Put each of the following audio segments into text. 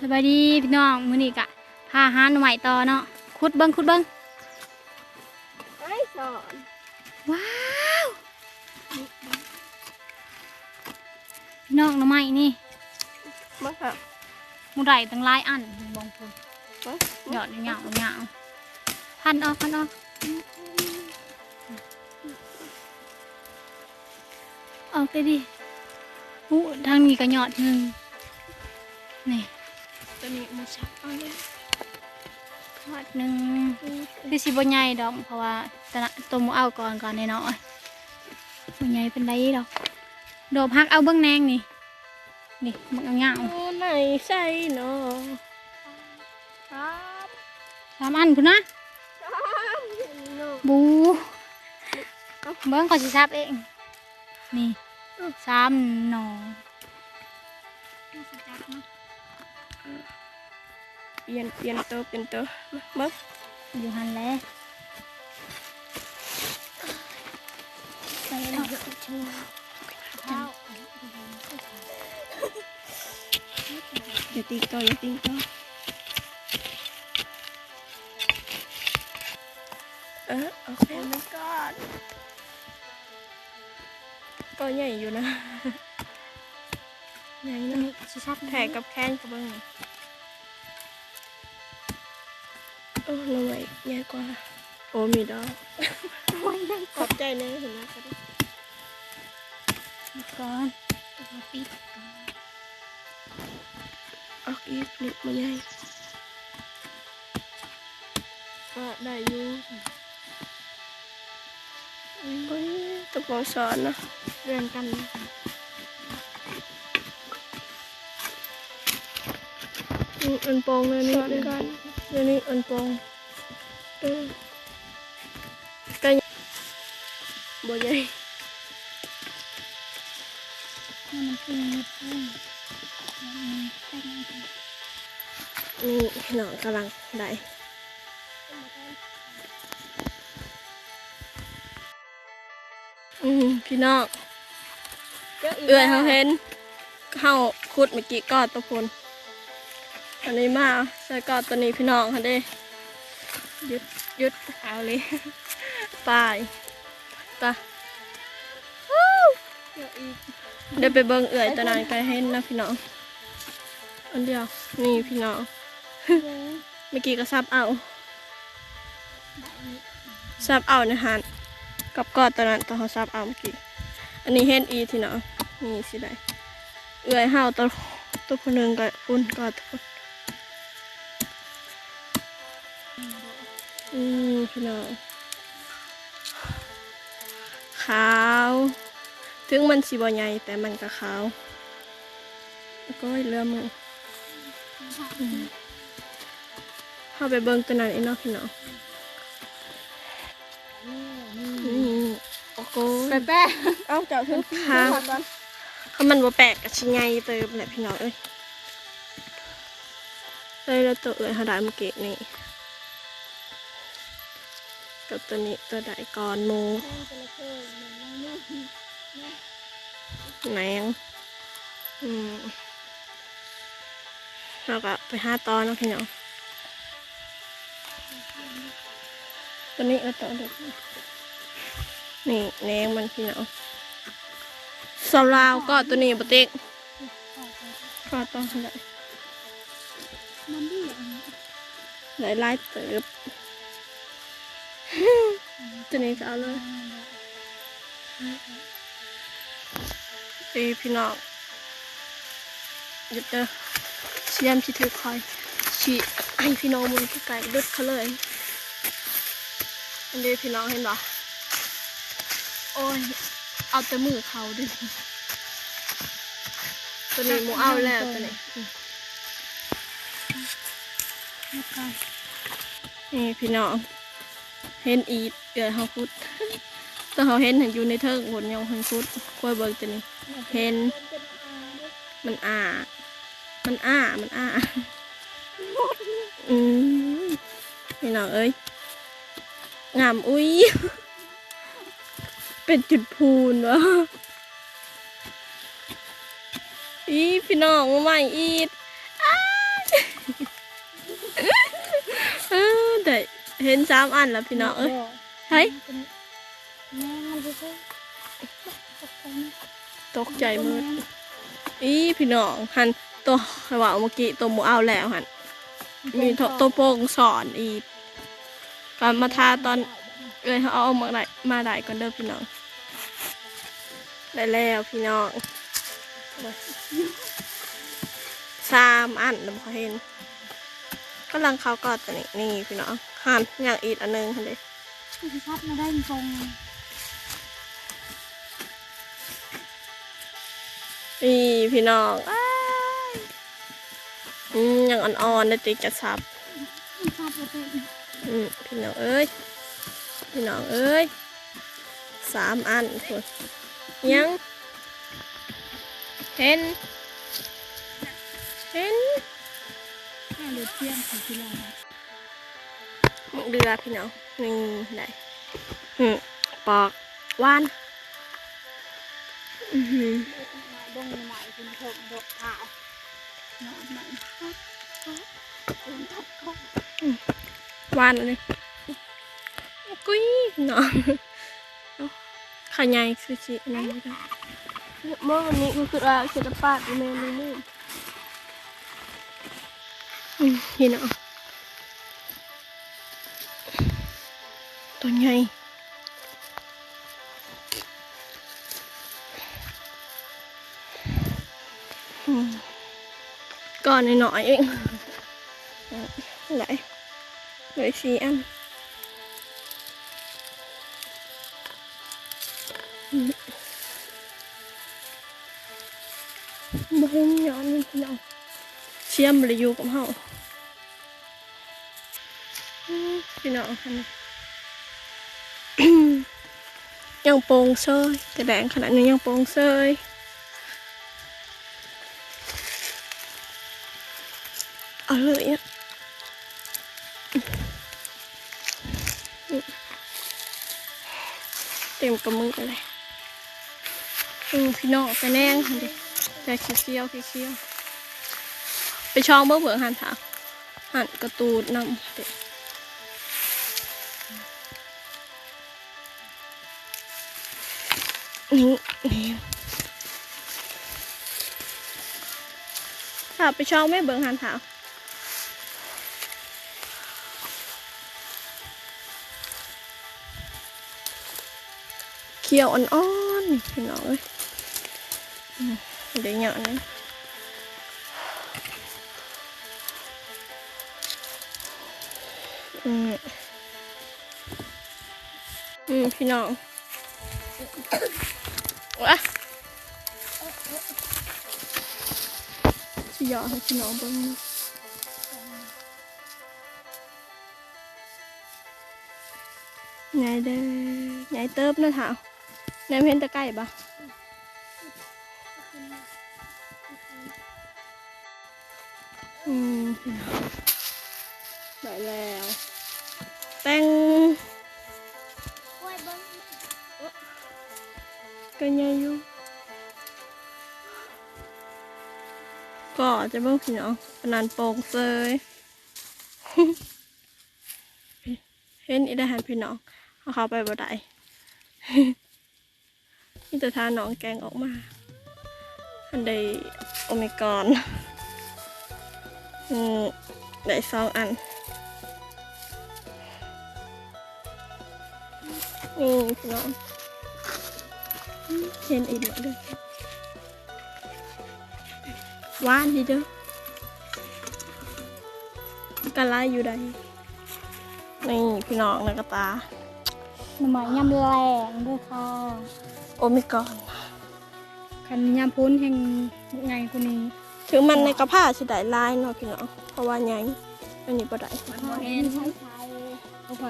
สบายดีพี่น้องมื้อนี้กะพาหาหน่อไม้ต่อเนาะขุดเบิ่งขุดเบิ่งไอ้สอนว้าวพี่น้องหน่อไม้นี่มาค่ะหมูไดตั้งหลายอันบองพูนมาหยอดยาวๆยาวๆพันออกพันออกออกได้ดิหูทางนี้ก็หยอดหนึ่งนี่ ตัวนี้มาชักเอาเลยหยอดหนึ่งคือสิบใหญ่ดอกเพราะว่าตะนะตัวหมูเอาก่อนก่อนแน่นอนบใหญ่เป็นไรดอกโดบฮักเอาเบื้องแนงนี่นี่มันเอาเงาโอ้ไหนใส่เนาะครับสามอันพุ่นนะครับเนาะบูเบิ้งขอสิซับเอง นี่สามหนอเปลี่ยนเปลี่ยนตัวเปลี่ยนตั วมาอยู่หันแล้วใส่ดอกข้าวอย่าตีตัวอย่าตีตัวเออ โอเคมันก่อนก็ใหญ่อยู่นะใหญ่นะสิซับแถกับแค้นกับเบิ้งนี่โอ้ลงไปใหญ่กว่า โอ้มีดอกขอบใจเนยเห็นไหมครับก่อนเอาปิดก่อนออกอีกนิดมาใหญ่ก็ได้อยู่เฮ้ยตะโกนสอนนะเรียนกันอืม อันโปงเลยนี่สอนกันเดี๋ยวนี้อันโปงเออก็บ่ใหญ่ให้มันขึ้นนิดนึงแป้งนี่หนองกำลังได้อืมพี่น้องเอื้อยเขาเห็นเข้าขุดเมื่อกี้กอดตัวพน อันนี้มาใส่กอดตัวนี้พี่น้องค่ะเด้ยุดยุดเอาเลยไปไปวู้เดี๋ยวไปเบิ่งเอื่อยตัวนั้นไปเห็นนะพี่น้อง อันเดียวนี่พี่น้องเมื่อกี้ก็ซับเอาซับเอานหันกับกอดตัวนั้นตัวเขาซับเอาเมื่อกี้ อันนี้เห็นอีที่เนาะนี่สิได้เอื้อยห้าวตัวตัวคนหนึ่งกับปุ่นก็ตัว อืมพี่น้อง ขาว ถึงมันสีบอใหญ่แต่มันก็ขาวแล้วก็เรือมืออืมเข้าไปเบิ่งตัวนั้นอีกเนาะพี่น้องนี่โอ้โหแป๊ะแป๊ะเอ้าเจ้าเพิ่งหาถ้ามันบ่แปลกกับชิไงเติมแหละพี่น้องเอ้ยเลยแล้วตัวเอ้ยหาได้เมื่อกี้นี่ กับตัวนี้ตัวใดก่อนหมูแหนงอืมแล้วก็ไปห้าตอนนะพี่น้องตัวนี้ก็ตัวเด็กนี่แหนงมันพี่น้องสาวลาวก็ตัวนี้ปติ๊กก็ต้องเท่าไหร่มันดีหลายลายเติบ ตัวนี้ก็เอาเลยตีพี่น้องหยุดเด้อเชียมชิถือคอยฉีให้พี่น้องมันไก่ดุดเขาเลยอันนี้พี่น้องเห็นปะโอ้ย เอาแต่มือเขาดิตัวนี้หมูเอาแล้วตัวนี้นี่พี่น้อง เห็นอีดเกิดเขาพุดแต่เขาเห็นเห็นอยู่ในเทิงบนยองเพิ่นพุดคอยเบิกตัวนี้เห็น มันอ่า มันอ่า มันอ่าอืมพี่น้องเอ้ยงามอุ้ย เป็นจุดพูนวะอีพี่น้องมาใหม่อีดอ้าเออได้ เห็นสามอันแล้วพี่น้องเอ้ยเฮ้ยตกใจมืดอีพี่น้องหันตัวว่าเมื่อกี้ตัวหมูเอาแล้วหันมีตัวโป่งสอนอีกก่อนมาทาตอนเอ้ยเขาเอามาได้มาได้ก่อนเด้อพี่น้องได้แล้วพี่น้องสามอันแล้วพอเห็นกำลังเขากอดตัวนี้นี่พี่น้อง หันอย่างอีกอันหนึงหันเด้ที่ชัดมาได้ตรงนี่พี่น้องอ้ายอืมยังอ่อนๆนะติกระซับชัดเลยอืมพี่น้องเอ้ย พี่น้องเอ้ยสามอันคนยังเห็นเห็นห้าหรือเที่ยงของที่เราห มึกเดือพี่น้องนี่ได้อืมปอกหวานอือหือดงใหม่คุณผมดกขาวหนอนใหม่หวานเลยกุ้ยน้องเอาขยายซูชินั่นไม่ได้เมื่อวันนี้ก็คือว่าเสร็จปาดเมนูนี่อืมพี่น้อง ตัวใหญ่อืมก่อนหน่อยๆเองไหนเหลยสี่อันอืมบ่เห็นย้อนนี่พี่น้องเชี่ยมเลยอยู่กับเฮาอืมพี่น้องคันนี้ ยังโปร่งเซยกระแดงขนาดนี้ยังโปร่งเซยเอาเลยอะเต็มกับมือไปเลยอืมพี่น้องไปแน่งหันดิแต่ขี้เคี้ยวขี้เคี้ยวไปช่องเบื่อเบื่อหันถาหันกระตูดนำเด็นี่ ถ้าไปช่องไม่เบิ่งหันถาเคี้ยวอ่อนๆนี่พี่น้องเอ้ยเดี๋ยวเหยาะนะอืม อืม พี่น้อง ว้าชิยอให้พี่น้องเบิ่งนะไงเด้อไก็ยังอยู่ก็จะเบิ่งพี่น้องปนันโป่งเซยเห็นอีได้หันพี่น้องเอาเขาไปบ่ได้นี่แต่ทาน้องแกงออกมาอันใดโอเมกอนอืมได้สองอันนี่พี่น้อง เห็นอีกแล้วเด้อหวานดีเด้อกะลาอยู่ใดนี่พี่น้องนะกระตาหน่อไม้ยำแรงด้วยค่ะ โอมิกอนคันยำพุ้นแห่งไงคนนี้ถึงมันในกระเพาะสิได้ลายเนาะพี่น้องเพราะว่าไงอันนี้บ่ได้โมเห็นใช่ใช่โอ้โห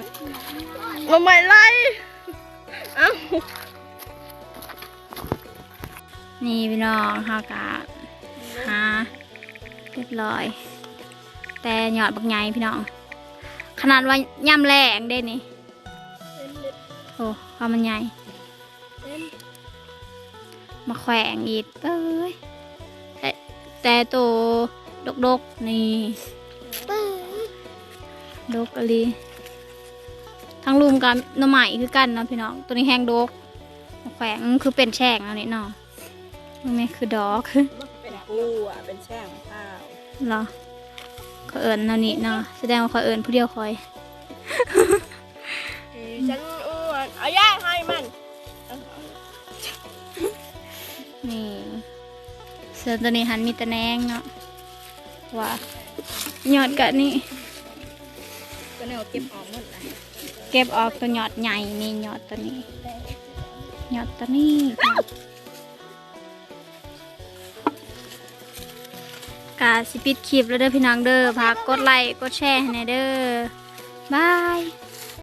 มาใหม่ไล่เอ้า นี่พี่น้องเฮากะหาเรียบร้อย แต่หยอดบักไงพี่น้อง ขนาดว่ายำแรงเด้นี่โอ้ความมันใหญ่มาแขวงอีกเอ้ยแต่แต่ตัวดกดกนี่ดกอะไรทั้งลุมกับน้ำใหม่คือกันนะพี่น้อง ตัวนี้แห้งดก แขวงคือเป็นแช่งแล้วนี่เนาะ มันไม่คือดอกเป็นกูอะเป็นแช่งข้าวเหรอเขาเอิญนานี่เนาะแสดงว่าเขาเอิญผู้เดียวคอยฉันอ้วนเอาย่าให้มันนี่เสือตัวนี้หันมีแตะแนงเนาะว่าหยอดกะนี่ก็แนวเก็บออกหมดเลยเก็บออกตัวหยอดใหญ่นี่หยอดตัวนี้หยอดตัวนี้ กาสิปิดคลิปแล้วเด้อพี่น้องเด้อพากกดไลค์กดแชร์ให้แน่เด้อบาย